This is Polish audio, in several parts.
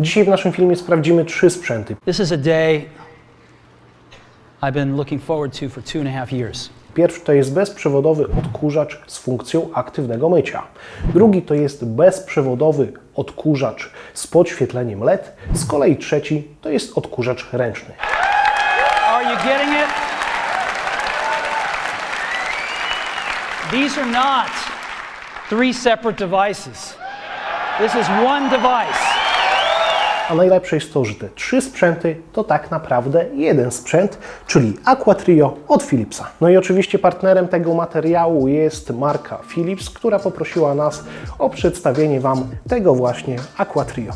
Dzisiaj w naszym filmie sprawdzimy trzy sprzęty. This is a day I've been looking forward to for two and a half years. Pierwszy to jest bezprzewodowy odkurzacz z funkcją aktywnego mycia. Drugi to jest bezprzewodowy odkurzacz z podświetleniem LED. Z kolei trzeci to jest odkurzacz ręczny. Are you getting it? These are not three separate devices. This is one device. A najlepsze jest to, że te trzy sprzęty to tak naprawdę jeden sprzęt, czyli Aqua Trio od Philipsa. No i oczywiście partnerem tego materiału jest marka Philips, która poprosiła nas o przedstawienie Wam tego właśnie Aqua Trio.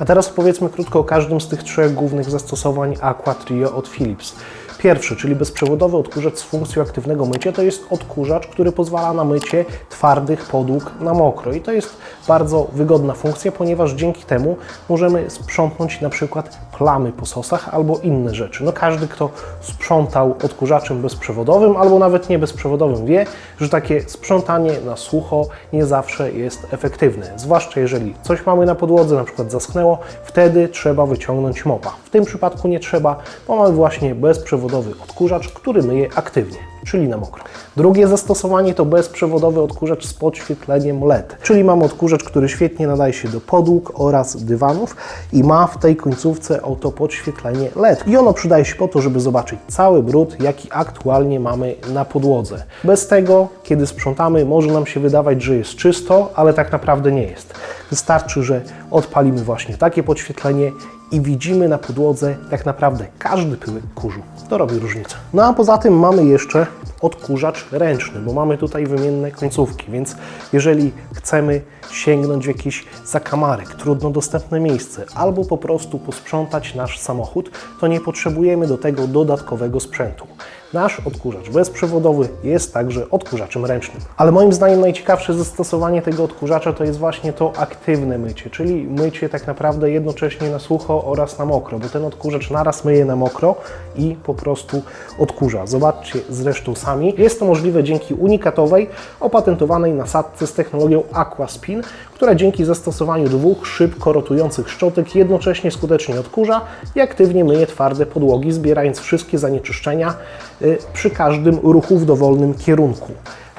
A teraz opowiedzmy krótko o każdym z tych trzech głównych zastosowań Aqua Trio od Philips. Pierwszy, czyli bezprzewodowy odkurzacz z funkcją aktywnego mycia, to jest odkurzacz, który pozwala na mycie twardych podłóg na mokro. I to jest bardzo wygodna funkcja, ponieważ dzięki temu możemy sprzątnąć na przykład plamy po sosach albo inne rzeczy. No każdy, kto sprzątał odkurzaczem bezprzewodowym albo nawet nie bezprzewodowym wie, że takie sprzątanie na sucho nie zawsze jest efektywne. Zwłaszcza jeżeli coś mamy na podłodze, na przykład zaschnęło, wtedy trzeba wyciągnąć mopa. W tym przypadku nie trzeba, bo mamy właśnie bezprzewodowy odkurzacz, który myje aktywnie, czyli na mokro. Drugie zastosowanie to bezprzewodowy odkurzacz z podświetleniem LED, czyli mamy odkurzacz, który świetnie nadaje się do podłóg oraz dywanów i ma w tej końcówce oto podświetlenie LED. I ono przydaje się po to, żeby zobaczyć cały brud, jaki aktualnie mamy na podłodze. Bez tego, kiedy sprzątamy, może nam się wydawać, że jest czysto, ale tak naprawdę nie jest. Wystarczy, że odpalimy właśnie takie podświetlenie i widzimy na podłodze tak naprawdę każdy pyłek kurzu. To robi różnicę. No a poza tym mamy jeszcze odkurzacz ręczny, bo mamy tutaj wymienne końcówki, więc jeżeli chcemy sięgnąć w jakiś zakamarek, trudno dostępne miejsce, albo po prostu posprzątać nasz samochód, to nie potrzebujemy do tego dodatkowego sprzętu. Nasz odkurzacz bezprzewodowy jest także odkurzaczem ręcznym. Ale moim zdaniem najciekawsze zastosowanie tego odkurzacza to jest właśnie to aktywne mycie, czyli mycie tak naprawdę jednocześnie na sucho oraz na mokro, bo ten odkurzacz naraz myje na mokro i po prostu odkurza. Zobaczcie zresztą sami. Jest to możliwe dzięki unikatowej, opatentowanej nasadce z technologią Aquaspin, która dzięki zastosowaniu dwóch szybko rotujących szczotek jednocześnie skutecznie odkurza i aktywnie myje twarde podłogi, zbierając wszystkie zanieczyszczenia przy każdym ruchu w dowolnym kierunku.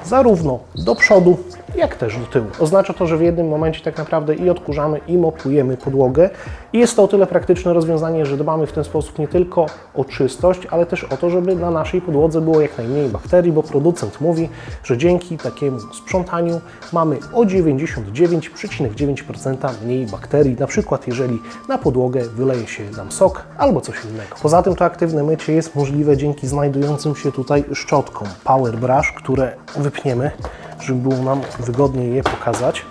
Zarówno do przodu, jak też do tyłu. Oznacza to, że w jednym momencie tak naprawdę i odkurzamy, i mopujemy podłogę. I jest to o tyle praktyczne rozwiązanie, że dbamy w ten sposób nie tylko o czystość, ale też o to, żeby na naszej podłodze było jak najmniej bakterii, bo producent mówi, że dzięki takiemu sprzątaniu mamy o 99,9% mniej bakterii, na przykład jeżeli na podłogę wyleje się nam sok albo coś innego. Poza tym to aktywne mycie jest możliwe dzięki znajdującym się tutaj szczotkom Power Brush, które wypniemy, żeby było nam wygodniej je pokazać.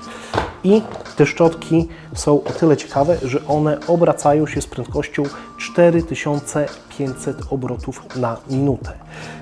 I te szczotki są o tyle ciekawe, że one obracają się z prędkością 4500 obrotów na minutę.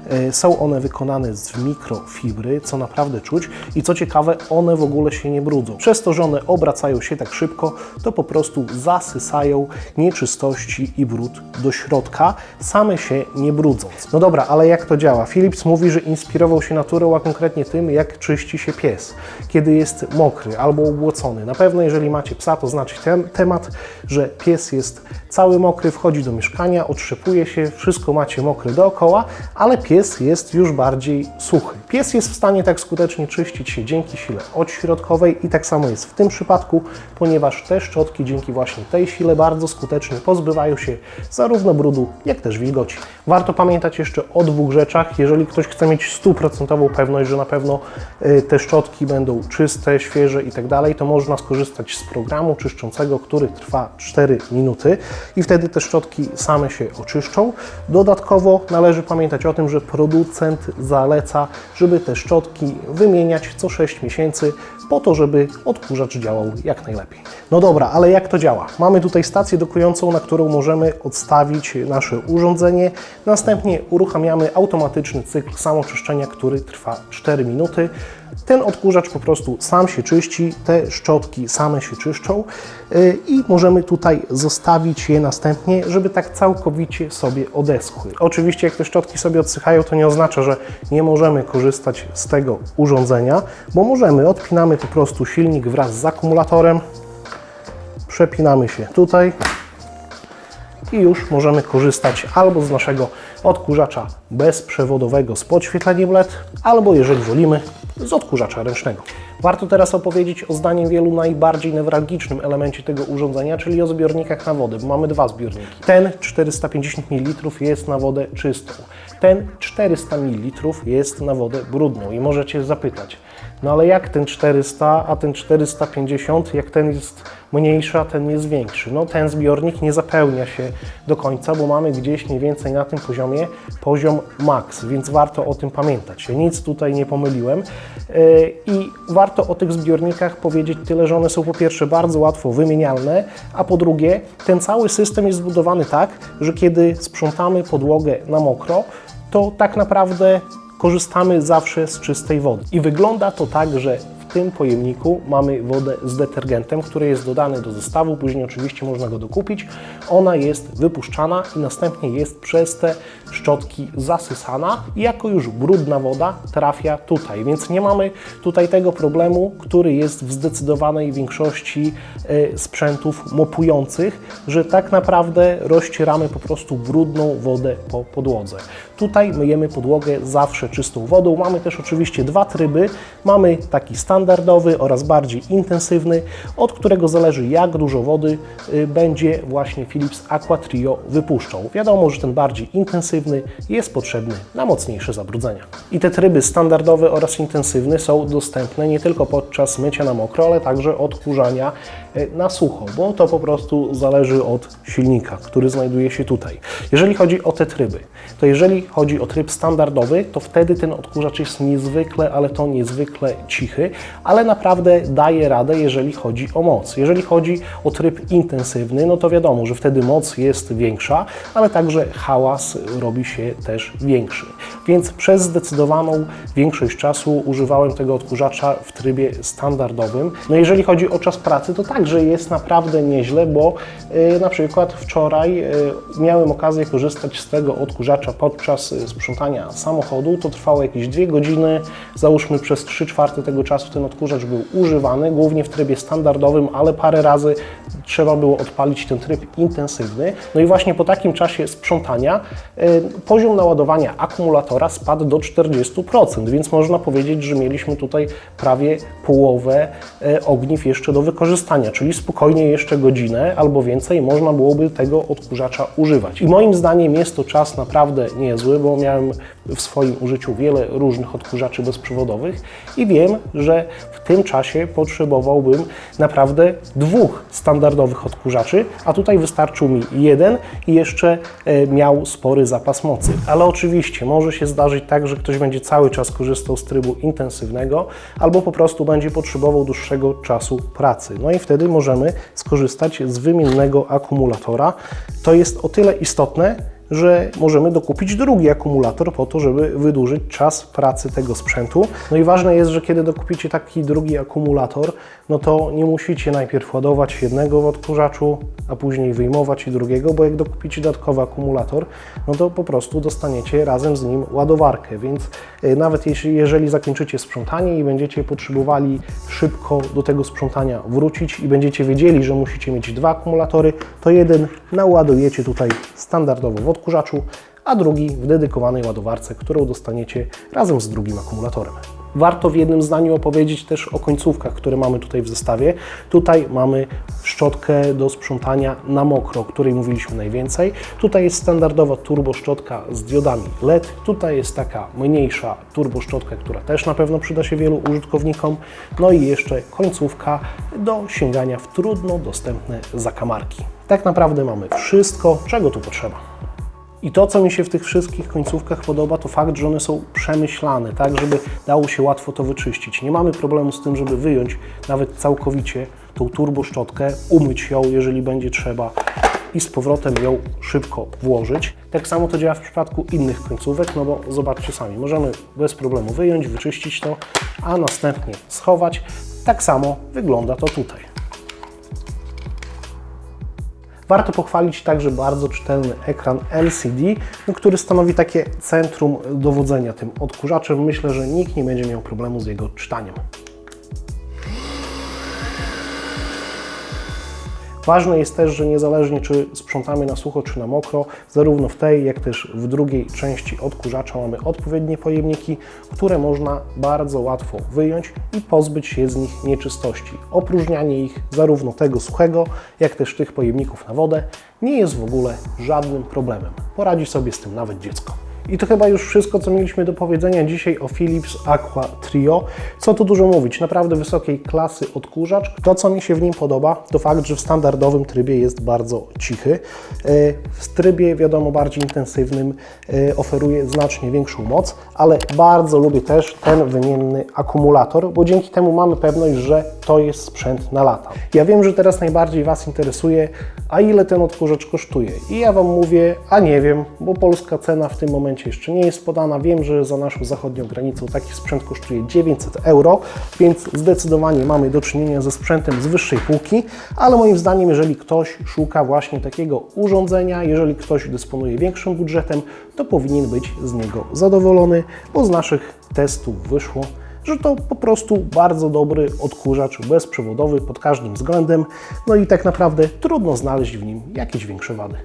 E, Są one wykonane z mikrofibry, co naprawdę czuć i co ciekawe, one w ogóle się nie brudzą. Przez to, że one obracają się tak szybko, to po prostu zasysają nieczystości i brud do środka, same się nie brudząc. No dobra, ale jak to działa? Philips mówi, że inspirował się naturą, a konkretnie tym, jak czyści się pies, kiedy jest mokry albo ubłocony. Na pewno, jeżeli macie psa, to znacie ten temat, że pies jest cały mokry, wchodzi do mieszkania, otrzepuje się, wszystko macie mokre dookoła, ale pies jest już bardziej suchy. Pies jest w stanie tak skutecznie czyścić się dzięki sile odśrodkowej i tak samo jest w tym przypadku, ponieważ te szczotki dzięki właśnie tej sile bardzo skutecznie pozbywają się zarówno brudu, jak też wilgoci. Warto pamiętać jeszcze o dwóch rzeczach. Jeżeli ktoś chce mieć stuprocentową pewność, że na pewno y, te szczotki będą czyste, świeże i tak dalej, to można skorzystać z programu czyszczącego, który trwa 4 minuty i wtedy te szczotki same się oczyszczą. Dodatkowo należy pamiętać o tym, że producent zaleca, żeby te szczotki wymieniać co 6 miesięcy po to, żeby odkurzacz działał jak najlepiej. No dobra, ale jak to działa? Mamy tutaj stację dokującą, na którą możemy odstawić nasze urządzenie. Następnie uruchamiamy automatyczny cykl samoczyszczenia, który trwa 4 minuty. Ten odkurzacz po prostu sam się czyści, te szczotki same się czyszczą yy, i możemy tutaj zostawić je następnie, żeby tak całkowicie sobie odeschły. Oczywiście jak te szczotki sobie odsychają, to nie oznacza, że nie możemy korzystać z tego urządzenia, bo możemy, odpinamy po prostu silnik wraz z akumulatorem, przepinamy się tutaj i już możemy korzystać albo z naszego odkurzacza bezprzewodowego z podświetleniem LED, albo jeżeli wolimy, z odkurzacza ręcznego. Warto teraz opowiedzieć o zdaniem wielu najbardziej newralgicznym elemencie tego urządzenia, czyli o zbiornikach na wodę, mamy dwa zbiorniki. Ten 450 ml jest na wodę czystą, ten 400 ml jest na wodę brudną i możecie zapytać, no ale jak ten 400, a ten 450, jak ten jest mniejszy, a ten jest większy? No ten zbiornik nie zapełnia się do końca, bo mamy gdzieś mniej więcej na tym poziomie poziom max, więc warto o tym pamiętać. Ja nic tutaj nie pomyliłem Yy, i warto o tych zbiornikach powiedzieć tyle, że one są po pierwsze bardzo łatwo wymienialne, a po drugie ten cały system jest zbudowany tak, że kiedy sprzątamy podłogę na mokro, to tak naprawdę korzystamy zawsze z czystej wody. I wygląda to tak, że tym pojemniku mamy wodę z detergentem, który jest dodany do zestawu, później oczywiście można go dokupić. Ona jest wypuszczana i następnie jest przez te szczotki zasysana i jako już brudna woda trafia tutaj, więc nie mamy tutaj tego problemu, który jest w zdecydowanej większości e, sprzętów mopujących, że tak naprawdę rozcieramy po prostu brudną wodę po podłodze. Tutaj myjemy podłogę zawsze czystą wodą. Mamy też oczywiście dwa tryby. Mamy taki standardowy oraz bardziej intensywny, od którego zależy jak dużo wody y, będzie właśnie Philips Aqua Trio wypuszczał. Wiadomo, że ten bardziej intensywny jest potrzebny na mocniejsze zabrudzenia. I te tryby standardowy oraz intensywny są dostępne nie tylko podczas mycia na mokro, ale także odkurzania y, na sucho, bo to po prostu zależy od silnika, który znajduje się tutaj. Jeżeli chodzi o te tryby, to jeżeli chodzi o tryb standardowy, to wtedy ten odkurzacz jest niezwykle, ale to niezwykle cichy, ale naprawdę daje radę, jeżeli chodzi o moc. Jeżeli chodzi o tryb intensywny, no to wiadomo, że wtedy moc jest większa, ale także hałas robi się też większy. Więc przez zdecydowaną większość czasu używałem tego odkurzacza w trybie standardowym. No jeżeli chodzi o czas pracy, to także jest naprawdę nieźle, bo y, na przykład wczoraj y, miałem okazję korzystać z tego odkurzacza podczas y, sprzątania samochodu. To trwało jakieś dwie godziny. Załóżmy przez 3 czwarte tego czasu ten odkurzacz był używany, głównie w trybie standardowym, ale parę razy trzeba było odpalić ten tryb intensywny. No i właśnie po takim czasie sprzątania y, poziom naładowania akumulatora spadł do 40%, więc można powiedzieć, że mieliśmy tutaj prawie połowę y, ogniw jeszcze do wykorzystania, czyli spokojnie jeszcze godzinę albo więcej można byłoby tego odkurzacza używać. I moim zdaniem jest to czas naprawdę niezły, bo miałem w swoim użyciu wiele różnych odkurzaczy bezprzewodowych i wiem, że w tym czasie potrzebowałbym naprawdę dwóch standardowych odkurzaczy, a tutaj wystarczył mi jeden i jeszcze e, miał spory zapas mocy. Ale oczywiście może się zdarzyć tak, że ktoś będzie cały czas korzystał z trybu intensywnego albo po prostu będzie potrzebował dłuższego czasu pracy. No i wtedy możemy skorzystać z wymiennego akumulatora. To jest o tyle istotne, że możemy dokupić drugi akumulator po to, żeby wydłużyć czas pracy tego sprzętu. No i ważne jest, że kiedy dokupicie taki drugi akumulator, no to nie musicie najpierw ładować jednego w odkurzaczu, a później wyjmować i drugiego, bo jak dokupicie dodatkowy akumulator, no to po prostu dostaniecie razem z nim ładowarkę, więc y, nawet jeśli, jeżeli zakończycie sprzątanie i będziecie potrzebowali szybko do tego sprzątania wrócić i będziecie wiedzieli, że musicie mieć dwa akumulatory, to jeden naładujecie tutaj standardowo w odkurzaczu, a drugi w dedykowanej ładowarce, którą dostaniecie razem z drugim akumulatorem. Warto w jednym zdaniu opowiedzieć też o końcówkach, które mamy tutaj w zestawie. Tutaj mamy szczotkę do sprzątania na mokro, o której mówiliśmy najwięcej. Tutaj jest standardowa turbo szczotka z diodami LED. Tutaj jest taka mniejsza turbo szczotka, która też na pewno przyda się wielu użytkownikom. No i jeszcze końcówka do sięgania w trudno dostępne zakamarki. Tak naprawdę mamy wszystko, czego tu potrzeba. I to, co mi się w tych wszystkich końcówkach podoba, to fakt, że one są przemyślane, tak, żeby dało się łatwo to wyczyścić. Nie mamy problemu z tym, żeby wyjąć nawet całkowicie tą turbo szczotkę, umyć ją, jeżeli będzie trzeba i z powrotem ją szybko włożyć. Tak samo to działa w przypadku innych końcówek, no bo zobaczcie sami, możemy bez problemu wyjąć, wyczyścić to, a następnie schować. Tak samo wygląda to tutaj. Warto pochwalić także bardzo czytelny ekran LCD, no, który stanowi takie centrum dowodzenia tym odkurzaczem. Myślę, że nikt nie będzie miał problemu z jego czytaniem. Ważne jest też, że niezależnie czy sprzątamy na sucho czy na mokro, zarówno w tej, jak też w drugiej części odkurzacza mamy odpowiednie pojemniki, które można bardzo łatwo wyjąć i pozbyć się z nich nieczystości. Opróżnianie ich, zarówno tego suchego, jak też tych pojemników na wodę, nie jest w ogóle żadnym problemem. Poradzi sobie z tym nawet dziecko. I to chyba już wszystko, co mieliśmy do powiedzenia dzisiaj o Philips Aqua Trio. Co tu dużo mówić, naprawdę wysokiej klasy odkurzacz. To, co mi się w nim podoba, to fakt, że w standardowym trybie jest bardzo cichy. E, W trybie, wiadomo, bardziej intensywnym e, oferuje znacznie większą moc, ale bardzo lubię też ten wymienny akumulator, bo dzięki temu mamy pewność, że to jest sprzęt na lata. Ja wiem, że teraz najbardziej Was interesuje, a ile ten odkurzacz kosztuje. I ja Wam mówię, a nie wiem, bo polska cena w tym momencie jeszcze nie jest podana. Wiem, że za naszą zachodnią granicą taki sprzęt kosztuje 900 euro, więc zdecydowanie mamy do czynienia ze sprzętem z wyższej półki, ale moim zdaniem, jeżeli ktoś szuka właśnie takiego urządzenia, jeżeli ktoś dysponuje większym budżetem, to powinien być z niego zadowolony, bo z naszych testów wyszło, że to po prostu bardzo dobry odkurzacz bezprzewodowy pod każdym względem, no i tak naprawdę trudno znaleźć w nim jakieś większe wady.